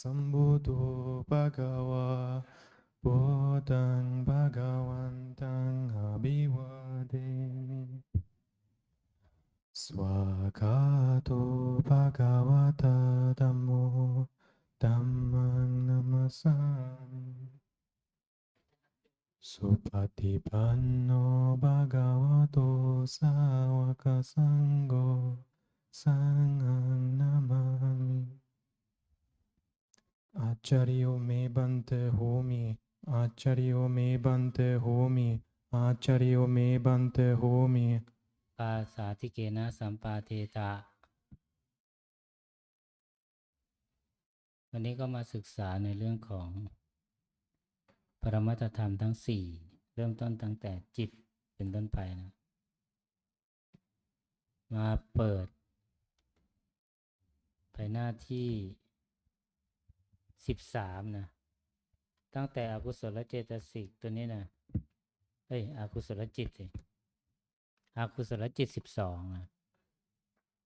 สัมพุทโธภะคะวาพุทธัง आचार्यो मे बंत होमि आचार्यो मे बंत होमि आचार्यो मे बंत होमि ปาสาธิเกนะสัมปาเทตะวันนี้ก็มาศึกษาในเรื่องของปรมัตธรรมทั้งสี่เริ่มต้นตั้งแต่จิตเป็นต้นไปนะ มาเปิด ไปหน้าที่ สิบสามนะ ตั้งแต่อกุศลเจตสิกตัวนี้นะเอ้ยอกุศลจิตสิอากุศลจิตสิบสองนะ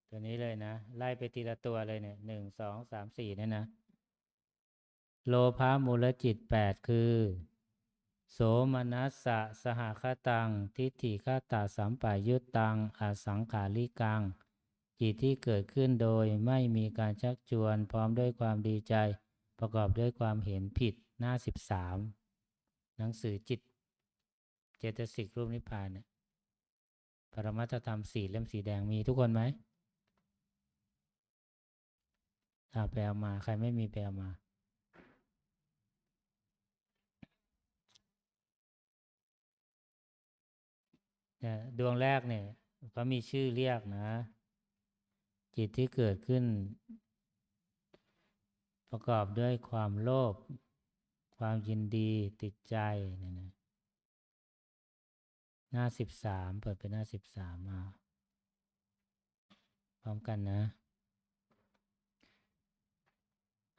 ตัวนี้เลยนะ ไล่ไปทีละตัวเลยเนี่ยหนึ่งสองสามสี่เนี่ยนะ โลภามูลจิตแปดคือ โสมนัสสะสหคตัง ทิฏฐิคตาสัมปายุตตังอสังขาริกังจิตที่เกิดขึ้นโดยไม่มีการชักชวนพร้อมด้วยความดีใจ ประกอบด้วยความเห็นผิดหน้าสิบสามหนังสือจิต เจตสิกรูปนิพพานเนี่ยปรมัตธรรมสีเล่มสีแดงมีทุกคนไหมอ่าไปเอามา ใครไม่มีไปเอามาเนี่ยดวงแรกเนี่ยเขามีชื่อเรียกนะ จิตที่เกิดขึ้น ประกอบด้วยความโลภความยินดีติดใจเนี่ยนะหน้าสิบสามเปิดเป็นหน้าสิบสามมาพร้อมกันนะ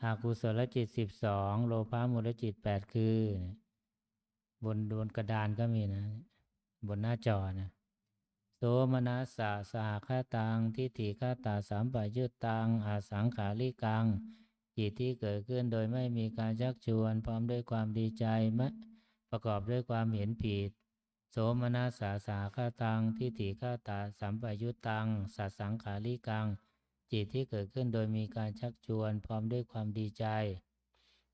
อากุศลจิตสิบสองโลภะมูลจิตแปดคือ บนบนกระดานก็มีนะ บนหน้าจอนะโสมนัสสะสหคาตังทิฏฐิคาตาสามปายุตตังอาสังขาริกัง จิตที่เกิดขึ้นโดยไม่มีการชักชวนพร้อมด้วยความดีใจมะประกอบด้วยความเห็นผิด โสมนัสสาสาคาตังทิฏฐิคาตาสัมปยุตตังสัสังขาริกัง จิตที่เกิดขึ้นโดยมีการชักชวนพร้อมด้วยความดีใจ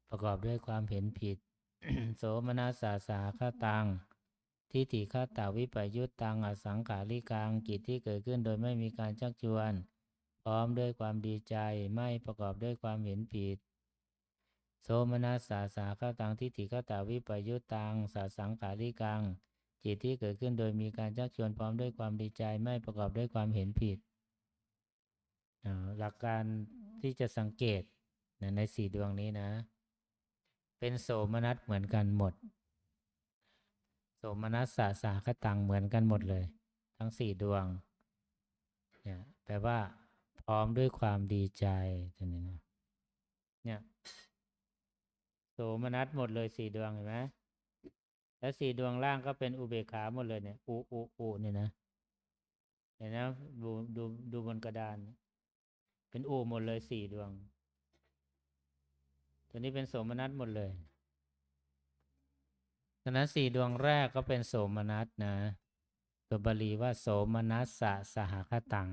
ประกอบด้วยความเห็นผิด โสมนัสสาสาคาตังทิฏฐิคาตาวิปยุตตังอสังขาริกังจิตที่เกิดขึ้นโดยไม่มีการชักชวน พร้อมด้วยความดีใจไม่ประกอบด้วยความเห็นผิด โสมนัสสาสาคาตังทิฏฐิคาตาวิปยุตตังสัสสังขาริกัง จิตที่เกิดขึ้นโดยมีการชักชวนพร้อมด้วยความดีใจไม่ประกอบด้วยความเห็นผิด หลักการที่จะสังเกตนะในสี่ดวงนี้นะ เป็นโสมนัสเหมือนกันหมด โสมนัสสาสาคตังเหมือนกันหมดเลย ทั้งสี่ดวงเนี่ยแปลว่า พร้อมด้วยความดีใจตัวนี้นะเนี่ยโสมนัสหมดเลยสี่ดวงเห็นไหมแล้วสี่ดวงล่างก็เป็นอุเบกขาหมดเลยเนี่ยอุอุอุเนี่ยนะเห็นนะดูดูดูบนกระดาน เป็นอุหมดเลยสี่ดวง ตัวนี้เป็นโสมนัสหมดเลยฉะนั้นสี่ดวงแรกก็เป็นโสมนัสนะ ตัวบาลีว่าโสมนัสสะสหคตัง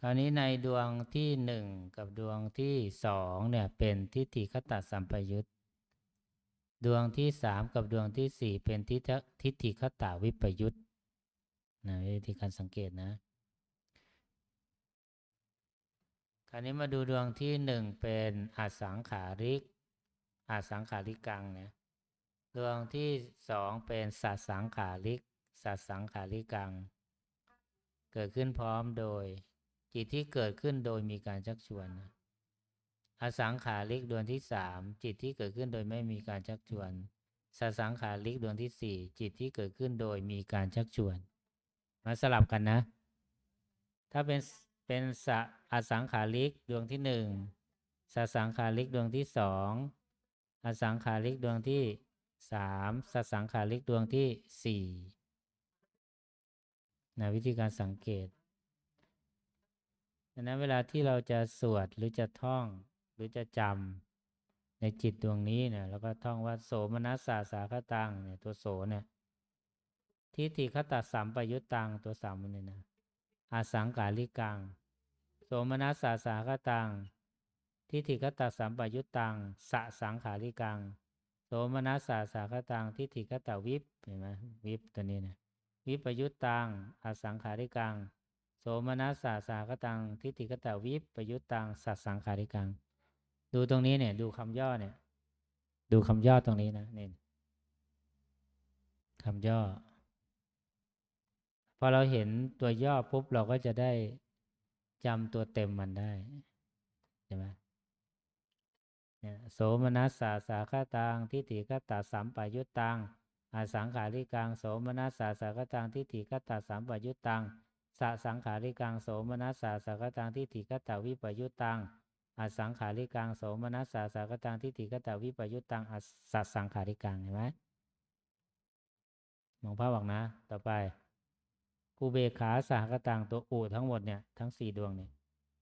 คราวนี้ในดวงที่หนึ่งกับดวงที่สองเนี่ยเป็นทิฏฐิคตสัมปยุตดวงที่สามกับดวงที่สี่เป็นทิฏฐทิฏฐิคตาวิปยุตนะวิธีการสังเกตนะ คราวนี้มาดูดวงที่หนึ่งเป็นอสังขาริกอสังขาริกังเนี่ยดวงที่สองเป็นสัสังขาริกสัสังขาริกัง เกิดขึ้นพร้อมโดย จิตที่เกิดขึ้นโดยมีการชักชวนนะอสังขาริกดวงที่สามจิตที่เกิดขึ้นโดยไม่มีการชักชวนสสังขาริกดวงที่สี่จิตที่เกิดขึ้นโดยมีการชักชวน มาสลับกันนะ ถ้าเป็นเป็นสะอสังขาริกดวงที่หนึ่งสสังขาริกดวงที่สองอสังขาริกดวงที่สามสสังขาริกดวงที่สี่นะวิธีการสังเกต ดังนั้นเวลาที่เราจะสวดหรือจะท่องหรือจะจำในจิตดวงนี้เนี่ยแล้วก็ท่องว่าโสมนัสสาสาคตังเนี่ยตัวโสเนี่ยทิฏฐิคตสัมปยุตตังตัวสามมันเนี่ยนะอาสังกาลิกัง โสมนัสสาสาคตังทิฏฐิคตสัมปยุตตังสะสังขาริกัง โสมนัสสาสาคตังทิฏฐิคตวิปเห็นไหมวิปตัวนี้นะวิปยุตตังอาสังขาริกัง โสมนัสสาสาคตัง ทิฏฐิคตวิปประยุตตัง สัสสังขาริกัง ดูตรงนี้เนี่ย ดูคำย่อเนี่ย ดูคำย่อตรงนี้นะนี่คำย่อ พอเราเห็นตัวย่อปุ๊บเราก็จะได้จำตัวเต็มมันได้ใช่ไหมเนี่ยโสมนัสสาสาคตังทิฏฐิคตสัมปยุตตังอาสังขาริกังโสมนัสสาสาคตังทิฏฐิคตสัมปยุตตัง สสังขาริกังโสมนัสสาสาคตังทิฏฐิคตวิปยุตตังอสังขาริกังโสมนัสสาสาคตังทิฏฐิคตวิปยุตตังอสัสสังขาริกังเห็นไหมมองภาพออกนะ ต่อไปอุเบกขาสหกตังตัวอุทั้งหมดเนี่ยทั้งสี่ดวงเนี่ย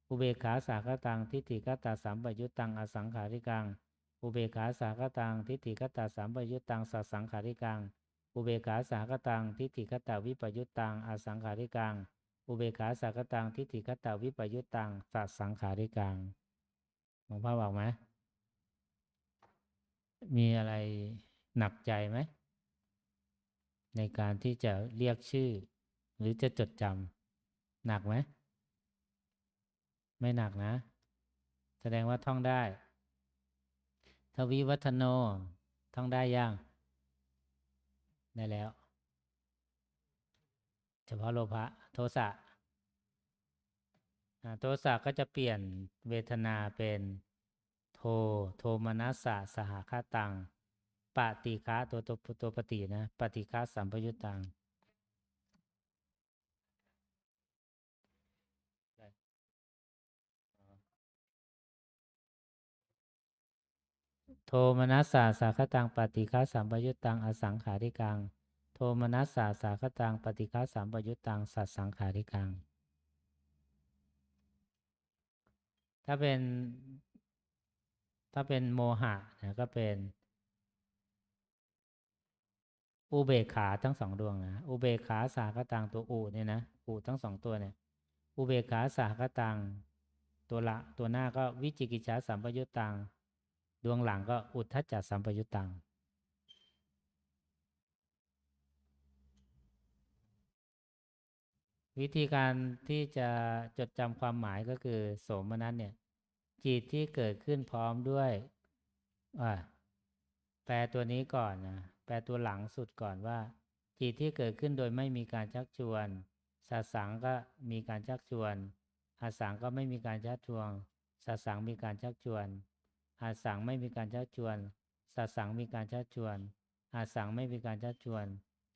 อุเบกขาสหกตังทิฏฐิกตาสัมปยุตตังอสังขาริกังอุเบกขาสหกตังทิฏฐิกตาสัมปยุตตังสัสสังขาริกังอุเบกขาสหกตังทิฏฐิกตาวิปยุตตังอสังขาริกัง อุเบกขาสหกตังทิฏฐิกตาวิปยุตตังสัสสังขาริกังมองภาพออกไหมมีอะไรหนักใจไหม ในการที่จะเรียกชื่อ หรือจะจดจำหนักไหม ไม่หนักนะ แสดงว่าท่องได้ ทวีวัฒโน ท่องได้ยัง ได้แล้ว เฉพาะโลภะโทสะโทสะก็จะเปลี่ยนเวทนาเป็นโทโทมนัสสะสหคาตังปฏิฆาตัวตัวตัวปฏินะปฏิฆาสัมปยุตตังโทมนัสสาสาคตังปฏิฆาสัมปยุตตังอสังขาริกัง โทมนัสสาสาคตังปฏิฆาสัมปยุตตังสัสสังขาริกัง ถ้าเป็นถ้าเป็นโมหะนะก็เป็นอุเบกขาทั้งสองดวงนะ อุเบกขาสาคตังตัวอุเนี่ยนะอุทั้งสองตัวเนี่ย อุเบกขาสาคตังตัวละตัวหน้าก็วิจิกิจฉาสัมปยุตตัง ดวงหลังก็อุทธัจจสัมปยุตตัง วิธีการที่จะจดจำความหมายก็คือ โสมนัสเนี่ย จิตที่เกิดขึ้นพร้อมด้วยแปลตัวนี้ก่อนนะแปลตัวหลังสุดก่อนว่า จิตที่เกิดขึ้นโดยไม่มีการชักชวนสัสังก็มีการชักชวนอาสังก็ไม่มีการชักชวนสัสังมีการชักชวนอาสังไม่มีการชักชวนสัสังมีการชักชวนอาสังไม่มีการชักชวน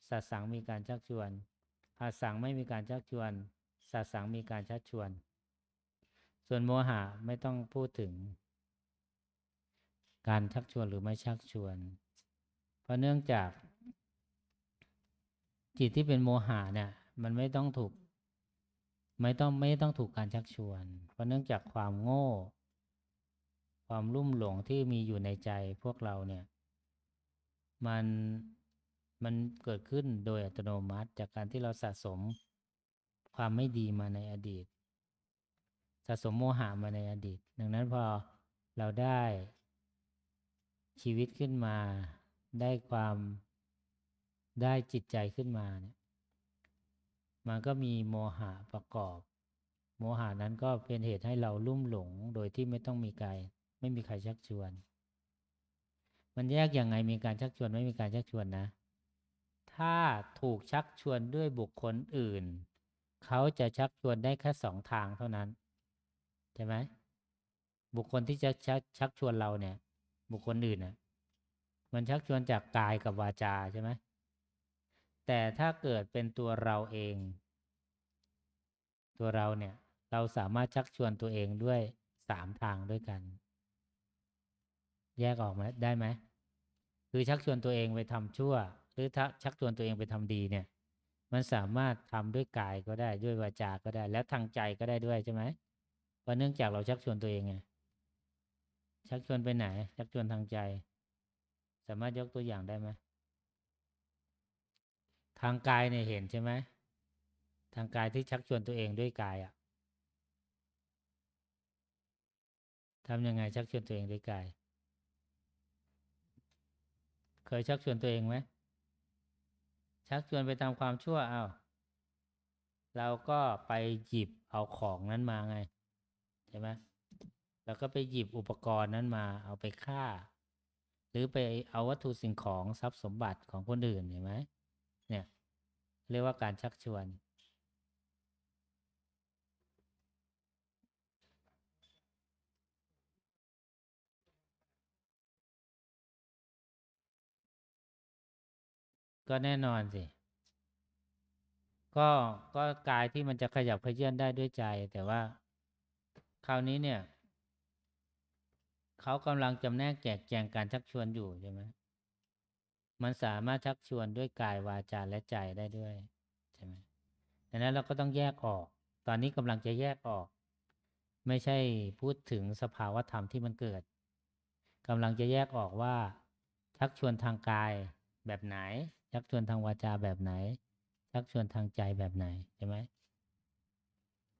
สัสังมีการชักชวน อาสังไม่มีการชักชวนสัสังมีการชักชวน ส่วนโมหะไม่ต้องพูดถึง การชักชวนหรือไม่ชักชวน เพราะเนื่องจาก จิตที่เป็นโมหะเนี่ย มันไม่ต้องถูก ไม่ต้องไม่ต้องถูกการชักชวน เพราะเนื่องจากความโง่ ความลุ่มหลงที่มีอยู่ในใจพวกเราเนี่ย มัน มันเกิดขึ้นโดยอัตโนมัติจากการที่เราสะสมความไม่ดีมาในอดีต สะสมโมหะมาในอดีต ดังนั้นพอเราได้ชีวิตขึ้นมา ได้ความได้จิตใจขึ้นมาเนี่ย มันก็มีโมหะประกอบ โมหะนั้นก็เป็นเหตุให้เราลุ่มหลงโดยที่ไม่ต้องมีใครไม่มีใครชักชวน มันแยกยังไงมีการชักชวนไม่มีการชักชวนนะ ถ้าถูกชักชวนด้วยบุคคลอื่น เขาจะชักชวนได้แค่สองทางเท่านั้น ใช่ไหม บุคคลที่จะชักชักชวนเราเนี่ย บุคคลอื่นน่ะมันชักชวนจากกายกับวาจาใช่ไหม แต่ถ้าเกิดเป็นตัวเราเอง ตัวเราเนี่ย เราสามารถชักชวนตัวเองด้วยสามทางด้วยกัน แยกออกไหมได้ไหม คือชักชวนตัวเองไปทำชั่ว รือถ้าชักชวนตัวเองไปทำดีเนี่ย มันสามารถทำด้วยกายก็ได้ด้วยวาจาก็ได้ แล้วทางใจก็ได้ด้วยใช่ไหมเพราะเนื่องจากเราชักชวนตัวเองไงชักชวนไปไหน ชักชวนทางใจ สามารถยกตัวอย่างได้ไหมทางกายเนี่ยเห็นใช่ไหมทางกายที่ชักชวนตัวเองด้วยกายอะทำยังไงชักชวนตัวเองด้วยกาย เคยชักชวนตัวเองไหม ชักชวนไปทำความชั่วเอา้าเราก็ไปหยิบเอาของนั้นมาไงใช่ไหมแล้วก็ไปหยิบอุปกรณ์นั้นมาเอาไปฆ่า หรือไปเอาวัตถุสิ่งของทรัพย์สมบัติของคนอื่นเห็นไหมเนี่ย เรียกว่าการชักชวน ก็แน่นอนสิ ก็ก็กายที่มันจะขยับเขยื่อนได้ด้วยใจ แต่ว่า คราวนี้เนี่ยเขากำลังจำแนกแจกแจงการชักชวนอยู่ใช่ไหมมันสามารถชักชวนด้วยกายวาจาและใจได้ด้วยใช่ไหมดังนั้นเราก็ต้องแยกออก ตอนนี้กำลังจะแยกออก ไม่ใช่พูดถึงสภาวธรรมที่มันเกิดกำลังจะแยกออกว่าชักชวนทางกายแบบไหน ชักชวนทางวาจาแบบไหน ชักชวนทางใจแบบไหนใช่ไหม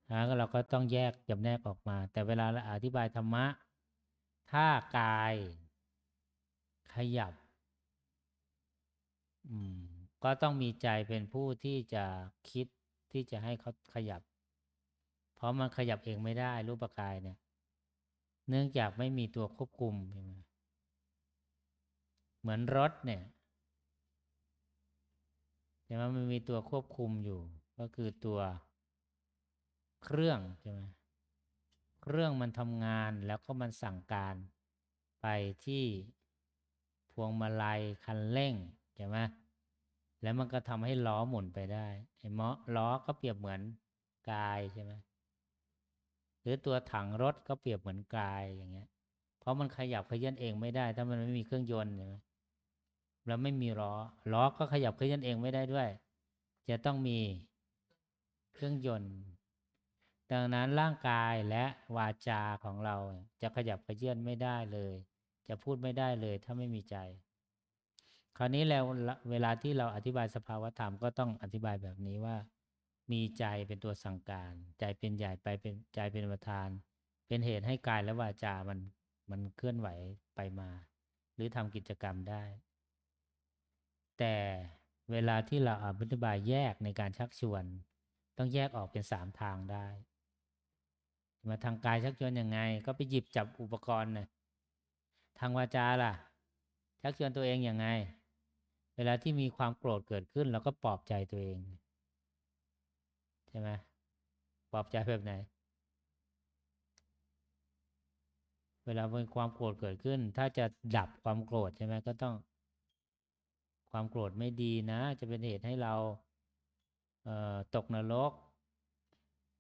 แล้วเราก็ต้องแยกจำแนกออกมา แต่เวลาเราอธิบายธรรมะ ถ้ากาย ขยับ อืม ก็ต้องมีใจเป็นผู้ที่จะคิดที่จะให้เขาขยับ เพราะมันขยับเองไม่ได้ รูปกายเนี่ย เนื่องจากไม่มีตัวควบคุมใช่ไหมเหมือนรถเนี่ย ช่ไหมมันมีตัวควบคุมอยู่ ก็คือตัวเครื่องใช่ไหมเครื่องมันทำงานแล้วก็มันสั่งการไปที่พวงมาลัยคันเร่งใช่ไหมแล้วมันก็ทำให้ล้อหมุนไปได้ไอ้มอล้อก็เปรียบเหมือนกายใช่ไหมหรือตัวถังรถก็เปรียบเหมือนกายอย่างเงี้ย เพราะมันขยับขยื่นเองไม่ได้ ถ้ามันไม่มีเครื่องยนต์ใช่ไหม แล้วไม่มีล้อ ล้อก็ขยับเคลื่อนเองไม่ได้ด้วย จะต้องมีเครื่องยนต์ ดังนั้นร่างกายและวาจาของเราจะขยับเขยื่อนไม่ได้เลย จะพูดไม่ได้เลยถ้าไม่มีใจ คราวนี้แล้วเวลาที่เราอธิบายสภาวธรรมก็ต้องอธิบายแบบนี้ว่า มีใจเป็นตัวสั่งการ ใจเป็นใหญ่ไปเป็นใจเป็นประธาน เป็นเหตุให้กายและวาจามันมันเคลื่อนไหวไปมา หรือทำกิจกรรมได้ แต่เวลาที่เราอธิบายแยกในการชักชวน ต้องแยกออกเป็นสามทางได้ มาทางกายชักชวนยังไง ก็ไปหยิบจับอุปกรณ์นะทางวาจาล่ะ ชักชวนตัวเองอยังไง เวลาที่มีความโกรธเกิดขึ้นเราก็ปลอบใจตัวเองใช่ไหมปลอบใจแบบไหน เวลามีความโกรธเกิดขึ้น ถ้าจะดับความโกรธใช่ไหมก็ต้อง ความโกรธไม่ดีนะ จะเป็นเหตุให้เราเตกนรก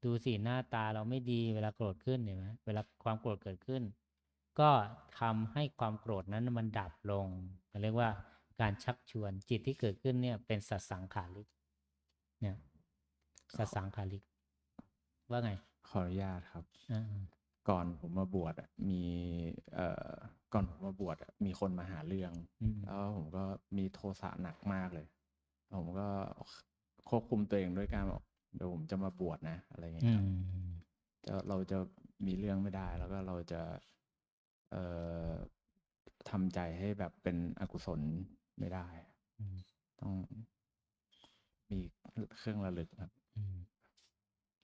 ดูสิหน้าตาเราไม่ดีเวลาโกรธขึ้นเห็นไหมเวลาความโกรธเกิดขึ้น ก็ทำให้ความโกรธนั้นมันดับลงเรียกว่าการชักชวนจิตที่เกิดขึ้นเนี่ยเป็นสัตสังขาริกเนี่ยสัตสังขาริก ว่าไง ขออนุญาตครับอ่าก่อนผมมาบวชอะมีเอ่อ ก่อนผมมาบวชอะมีคนมาหาเรื่องอืมแล้วผมก็มีโทสะหนักมากเลย ผมก็ควบคุมตัวเองด้วยการบอกเดี๋ยวผมจะมาบวชนะ อะไรอย่างเงี้อืยครับมจะเราจะมีเรื่องไม่ได้ แล้วก็เราจะเอ่อทำใจให้แบบเป็นอกุศลไม่ได้อืมต้องมีเครื่องระลึกครับอืม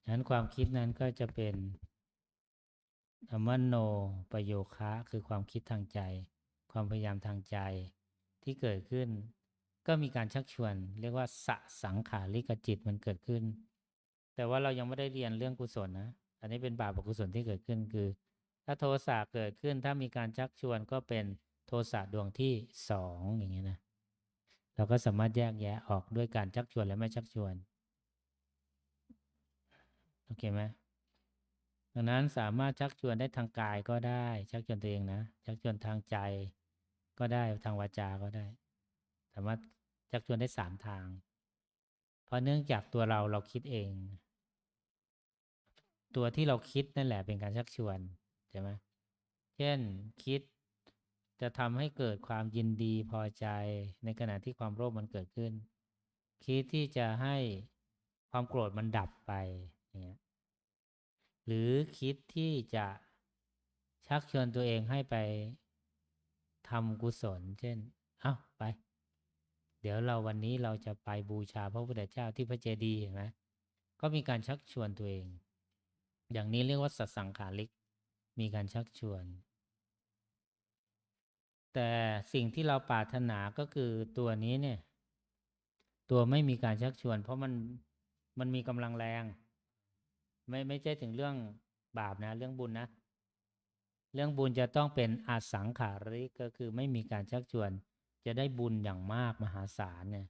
ฉะนั้นความคิดนั้นก็จะเป็น อมโนประโยคะคือความคิดทางใจ ความพยายามทางใจที่เกิดขึ้น ก็มีการชักชวน เรียกว่าสะสังขาริกจิตมันเกิดขึ้น แต่ว่าเรายังไม่ได้เรียนเรื่องกุศลนะ อันนี้เป็นบาปอกุศลที่เกิดขึ้นคือ ถ้าโทสะเกิดขึ้นถ้ามีการชักชวนก็เป็นโทสะดวงที่สองอย่างนี้นะเราก็สามารถแยกแยะออกด้วยการชักชวนและไม่ชักชวน โอเคไหม ดังนั้นสามารถชักชวนได้ทางกายก็ได้ ชักชวนตัวเองนะ ชักชวนทางใจ ก็ได้ทางวาจา ก็ได้ สามารถชักชวนได้สามทาง เพราะเนื่องจากตัวเราเราคิดเอง ตัวที่เราคิดนั่นแหละเป็นการชักชวนใช่ไหมเช่นคิดจะทำให้เกิดความยินดีพอใจในขณะที่ความโลภมันเกิดขึ้น คิดที่จะให้ความโกรธมันดับไปอย่างเงี้ย หรือคิดที่จะชักชวนตัวเองให้ไปทำกุศล เช่น เอ้าไป เดี๋ยวเราวันนี้เราจะไปบูชาพระพุทธเจ้าที่พระเจดีย์เห็นไหมก็มีการชักชวนตัวเอง อย่างนี้เรียกว่าสัตสังขาริก มีการชักชวน แต่สิ่งที่เราปรารถนาก็คือตัวนี้เนี่ย ตัวไม่มีการชักชวน เพราะมันมันมีกำลังแรง ไม่ไม่ใช่ถึงเรื่องบาปนะ เรื่องบุญนะ เรื่องบุญจะต้องเป็นอาสังขาริกก็คือไม่มีการชักชวน จะได้บุญอย่างมากมหาศาลเนี่ย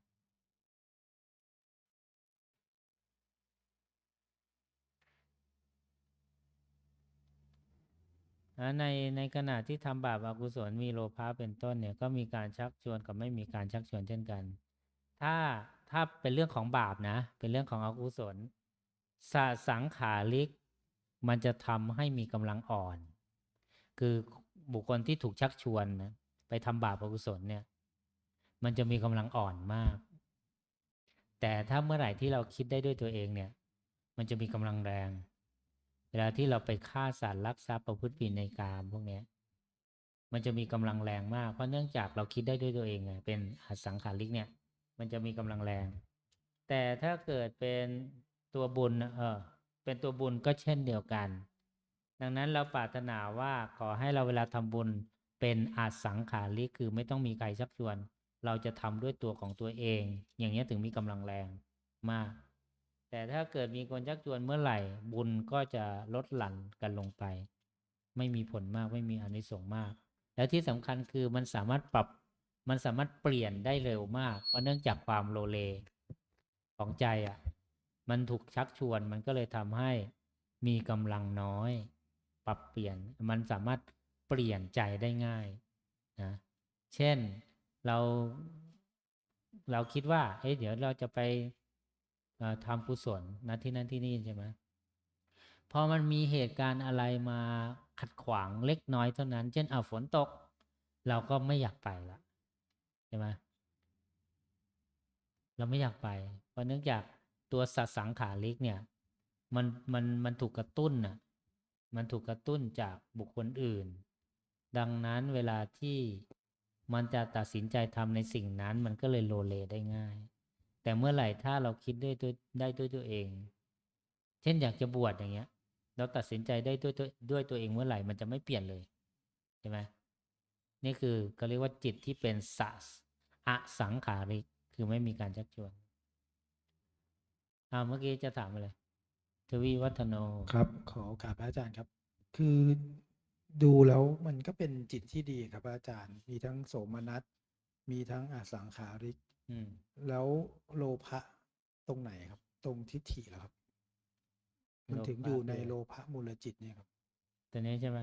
ในในขณะที่ทำบาปอกุศลมีโลภะเป็นต้นเนี่ยก็มีการชักชวนกับไม่มีการชักชวนเช่นกัน ถ้าถ้าเป็นเรื่องของบาปนะ เป็นเรื่องของอกุศล สสังขาริก มันจะทำให้มีกำลังอ่อน คือบุคคลที่ถูกชักชวนนะไปทำบาปอกุศลเนี่ย มันจะมีกำลังอ่อนมาก แต่ถ้าเมื่อไหร่ที่เราคิดได้ด้วยตัวเองเนี่ย มันจะมีกำลังแรง เวลาที่เราไปฆ่าสัตว์ลักทรัพย์ประพฤติผิดในกามพวกเนี้ยมันจะมีกำลังแรงมาก เพราะเนื่องจากเราคิดได้ด้วยตัวเองไงเป็นอสังขาริกเนี่ย มันจะมีกำลังแรง แต่ถ้าเกิดเป็น ตัวบุญเออเป็นตัวบุญก็เช่นเดียวกัน ดังนั้นเราปรารถนาว่าขอให้เราเวลาทำบุญเป็นอาสังขาริกคือไม่ต้องมีใครชักชวน เราจะทำด้วยตัวของตัวเอง อย่างนี้ถึงมีกำลังแรงมาก แต่ถ้าเกิดมีคนชักชวนเมื่อไหร่ บุญก็จะลดหลั่นกันลงไป ไม่มีผลมากไม่มีอนิสงส์มาก แล้วที่สำคัญคือมันสามารถปรับมันสามารถเปลี่ยนได้เร็วมากเพราะเนื่องจากความโลเลของใจอะ มันถูกชักชวนมันก็เลยทำให้มีกำลังน้อย ปรับเปลี่ยนมันสามารถเปลี่ยนใจได้ง่ายนะเช่นเราเราคิดว่าเอ้ยเดี๋ยวเราจะไปทำกุศลนะที่นั่นที่นี่ใช่ไหมพอมันมีเหตุการณ์อะไรมาขัดขวางเล็กน้อยเท่านั้น เช่นเอาฝนตก เราก็ไม่อยากไปละใช่ไหมเราไม่อยากไป เพราะเนื่องจาก ตัวสัตสังขาริกเนี่ยมันมันมันถูกกระตุ้นน่ะมันถูกกระตุ้นจากบุคคลอื่น ดังนั้นเวลาที่มันจะตัดสินใจทำในสิ่งนั้น มันก็เลยโลเลได้ง่าย แต่เมื่อไหร่ถ้าเราคิดด้วยตัวได้ด้วยตัวเอง เช่นอยากจะบวชอย่างเงี้ย เราตัดสินใจได้ด้วยตัวด้วยตัวเองเมื่อไหร่มันจะไม่เปลี่ยนเลยใช่ไหมนี่คือก็เรียกว่าจิตที่เป็นสัสอสังขาริกคือไม่มีการชักชวน อ่าเมื่อกี้จะถามอะไรทวีวัฒโนครับ ขอโอกาสพระอาจารย์ครับ คือดูแล้วมันก็เป็นจิตที่ดีครับพระอาจารย์ มีทั้งโสมนัสมีทั้งอสังขาริก อืม แล้วโลภะตรงไหนครับ ตรงทิฏฐิเหรอครับ มันถึงโลภะอยู่ในด้วยโลภะมูลจิตเนี่ยครับตัวนี้ใช่ไหม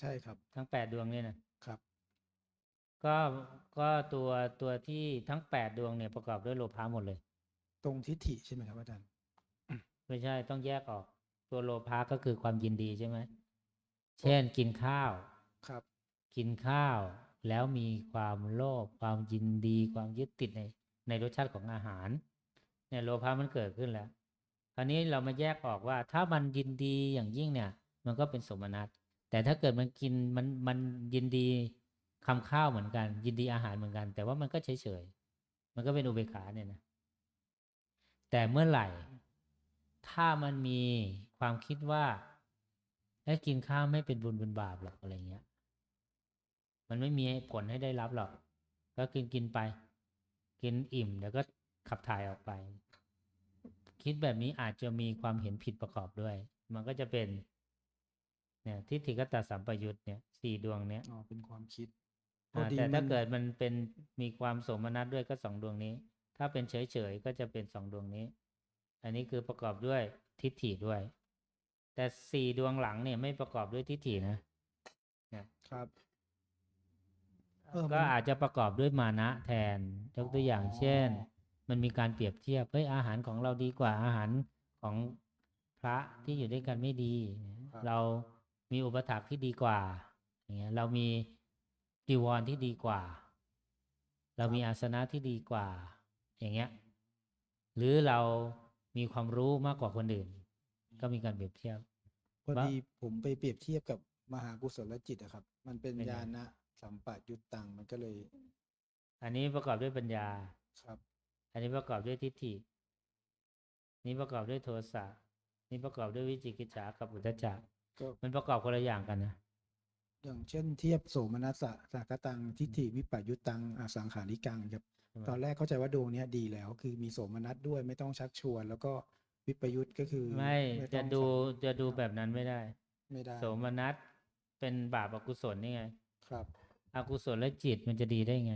ใช่ครับ ทั้งแปดดวงเนี่ยนะครับ ก็ก็ตัวตัวที่ทั้งแปดดวงเนี่ยประกอบด้วยโลภะหมดเลย ตรงทิฏฐิใช่ไหมครับอาจารย์ไม่ใช่ต้องแยกออก ตัวโลภะก็คือความยินดีใช่ไหมเช่นกินข้าวครับ กินข้าวแล้วมีความโลภความยินดี ความยึดติดในในรสชาติของอาหาร เนี่ยโลภะมันเกิดขึ้นแล้ว คราวนี้เรามาแยกออกว่า ถ้ามันยินดีอย่างยิ่งเนี่ย มันก็เป็นสมนัตแต่ถ้าเกิดมันกินมันมันยินดีคำข้าวเหมือนกัน ยินดีอาหารเหมือนกัน แต่ว่ามันก็เฉยเฉยๆมันก็เป็นอุเบกขาเนี่ยนะ แต่เมื่อไหร่ ถ้ามันมีความคิดว่าไอ้ยกินข้าวไม่เป็นบุญเป็นบาปหรอกอะไรเงี้ย มันไม่มีผลให้ได้รับหรอก ก็กินกินไป กินอิ่มเดี๋ยวก็ขับถ่ายออกไป คิดแบบนี้อาจจะมีความเห็นผิดประกอบด้วย มันก็จะเป็น เนี่ยทิฏฐิกตสัมปยุตเนี่ยสี่ดวงเนี้ยอ๋อเป็นความคิดพออ่าดีแต่ถ้ามันเกิดมันเป็นมีความโสมนัสด้วยก็สองดวงนี้ ถ้าเป็นเฉยๆก็จะเป็นสองดวงนี้ อันนี้คือประกอบด้วยทิฏฐิด้วย แต่สี่ดวงหลังเนี่ยไม่ประกอบด้วยทิฏฐินะครับเออก็มันอาจจะประกอบด้วยมานะแทนยกตัวอย่างเช่น มันมีการเปรียบเทียบเฮ้ยอาหารของเราดีกว่าอาหารของพระที่อยู่ด้วยกันไม่ดีครับเรามีอุปถากที่ดีกว่าอย่างเงี้ยเรามีจีวรที่ดีกว่า เรามีอาสนะที่ดีกว่า อย่างเงี้ย หรือเรามีความรู้มากกว่าคนอื่น ก็มีการเปรียบเทียบพอว่าดีผมไปเปรียบเทียบกับมหากุศลจิตอะครับ มันเป็นเป็นไงญาณะสัมปะยุตตังมันก็เลย อันนี้ประกอบด้วยปัญญาครับ อันนี้ประกอบด้วยทิฏฐินี้ประกอบด้วยโทสะนี้ประกอบด้วยวิจิกิจฉากับอุทธัจจะก็มันประกอบคนละอย่างกันนะอย่างเช่นเทียบโสมนัสสะสากตังทิฏฐิวิปยุตตังอสังขาริกังครับใช่ไหม ตอนแรกเข้าใจว่าดวงเนี้ยดีแล้ว คือมีโสมนัสด้วยไม่ต้องชักชวน แล้วก็วิปยุตก็คือ ไม่ต้จะองดูชักจะดูแบบนั้นไม่ได้ ไม่ได้ โสมนัสเป็นบาปอกุศลนี่ไง ครับ อกุศลและจิตมันจะดีได้ไง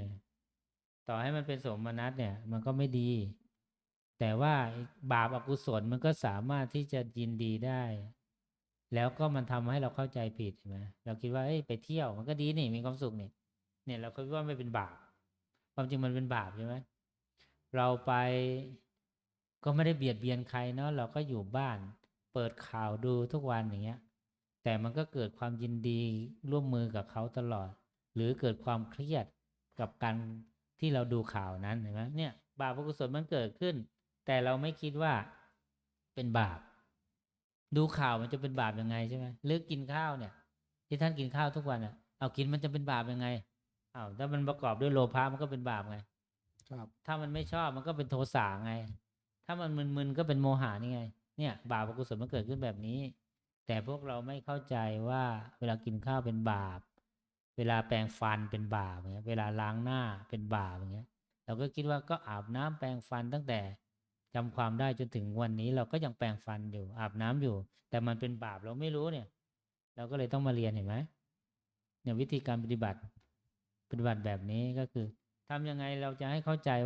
ต่อให้มันเป็นโสมนัสเนี่ย มันก็ไม่ดี แต่ว่าบาปอกุศลมันก็สามารถที่จะยินดีได้แล้วก็มันทำให้เราเข้าใจผิดใช่ไหมเราคิดว่าเอ้ยไปเที่ยวมันก็ดีนี่มีความสุขนี่เนี่ยเราคิดว่าไม่เป็นบาป ความจริงมันเป็นบาปใช่ไหมเราไปก็ไม่ได้เบียดเบียนใครเนาะเราก็อยู่บ้านเปิดข่าวดูทุกวันอย่างเงี้ย แต่มันก็เกิดความยินดีร่วมมือกับเขาตลอด หรือเกิดความเครียดกับการที่เราดูข่าวนั้นเห็นไหมเนี่ย บาปอกุศลมันเกิดขึ้น แต่เราไม่คิดว่าเป็นบาป ดูข่าวมันจะเป็นบาปยังไงใช่ไหมหรือกินข้าวเนี่ย ที่ท่านกินข้าวทุกวันอะเอากินมันจะเป็นบาปยังไง อ้าวถ้ามันประกอบด้วยโลภะมันก็เป็นบาปไง ครับ ถ้ามันไม่ชอบมันก็เป็นโทสะไง ถ้ามันมึนๆก็เป็นโมหะนี่ไง เนี่ย บาปอกุศลมันเกิดขึ้นแบบนี้ แต่พวกเราไม่เข้าใจว่าเวลากินข้าวเป็นบาป เวลาแปรงฟันเป็นบาปอย่างเงี้ย เวลาล้างหน้าเป็นบาปอย่างเงี้ย เราก็คิดว่าก็อาบน้ำแปรงฟันตั้งแต่จำความได้จนถึงวันนี้เราก็ยังแปรงฟันอยู่อาบน้ำอยู่ แต่มันเป็นบาปเราไม่รู้เนี่ย เราก็เลยต้องมาเรียนเห็นไหมเนี่ยวิธีการปฏิบัติป ฏิบัติแบบนี้ก็คือทำยังไงเราจะให้เข้าใจว่า